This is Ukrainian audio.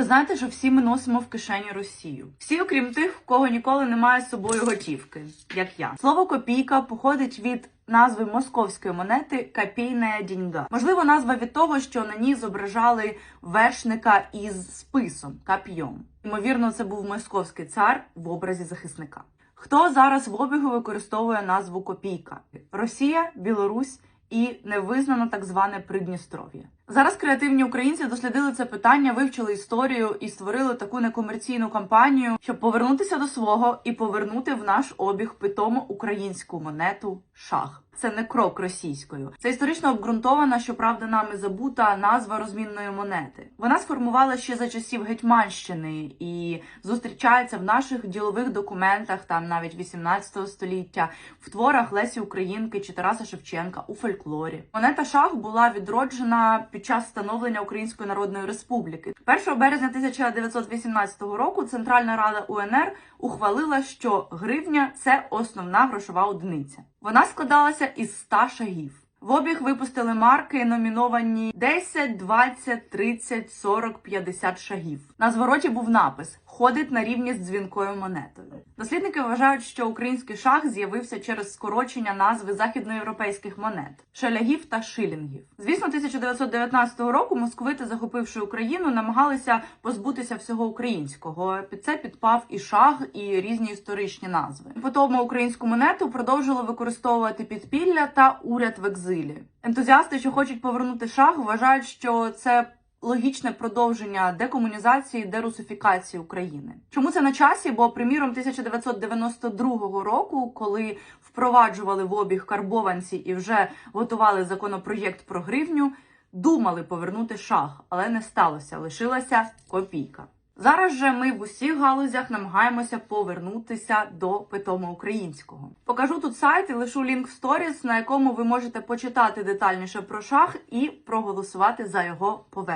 Ви знаєте, що всі ми носимо в кишені Росію. Всі, окрім тих, в кого ніколи немає з собою готівки, як я. Слово копійка походить від назви московської монети копійна діньга. Можливо, назва від того, що на ній зображали вершника із списом кап'йом. Ймовірно, це був московський цар в образі захисника. Хто зараз в обігу використовує назву копійка? Росія, Білорусь і невизнано так зване Придністров'я. Зараз креативні українці дослідили це питання, вивчили історію і створили таку некомерційну кампанію, щоб повернутися до свого і повернути в наш обіг питому українську монету шах. Це не крок російською. Це історично обґрунтована, щоправда, нами забута назва розмінної монети. Вона сформувала ще за часів Гетьманщини і зустрічається в наших ділових документах, там навіть 18 століття, в творах Лесі Українки чи Тараса Шевченка у фольклорі. Монета шах була відроджена під час становлення Української Народної Республіки. 1 березня 1918 року Центральна Рада УНР ухвалила, що гривня це основна грошова одиниця. Вона складалася із 100 шагів. В обіг випустили марки, номіновані 10, 20, 30, 40, 50 шагів. На звороті був напис ходить на рівні з дзвінкою монетою. Дослідники вважають, що український шах з'явився через скорочення назви західноєвропейських монет шелягів та шилінгів. Звісно, 1919 року московити, захопивши Україну, намагалися позбутися всього українського. Під це підпав і шах, і різні історичні назви. Потім українську монету продовжили використовувати підпілля та уряд в екзилі. Ентузіасти, що хочуть повернути шах, вважають, що це логічне продовження декомунізації, дерусифікації України. Чому це на часі? Бо, приміром, 1992 року, коли впроваджували в обіг карбованці і вже готували законопроєкт про гривню, думали повернути шах, але не сталося. Лишилася копійка. Зараз же ми в усіх галузях намагаємося повернутися до питому українського. Покажу тут сайт і лишу лінк в сторіс, на якому ви можете почитати детальніше про шах і проголосувати за його повернення.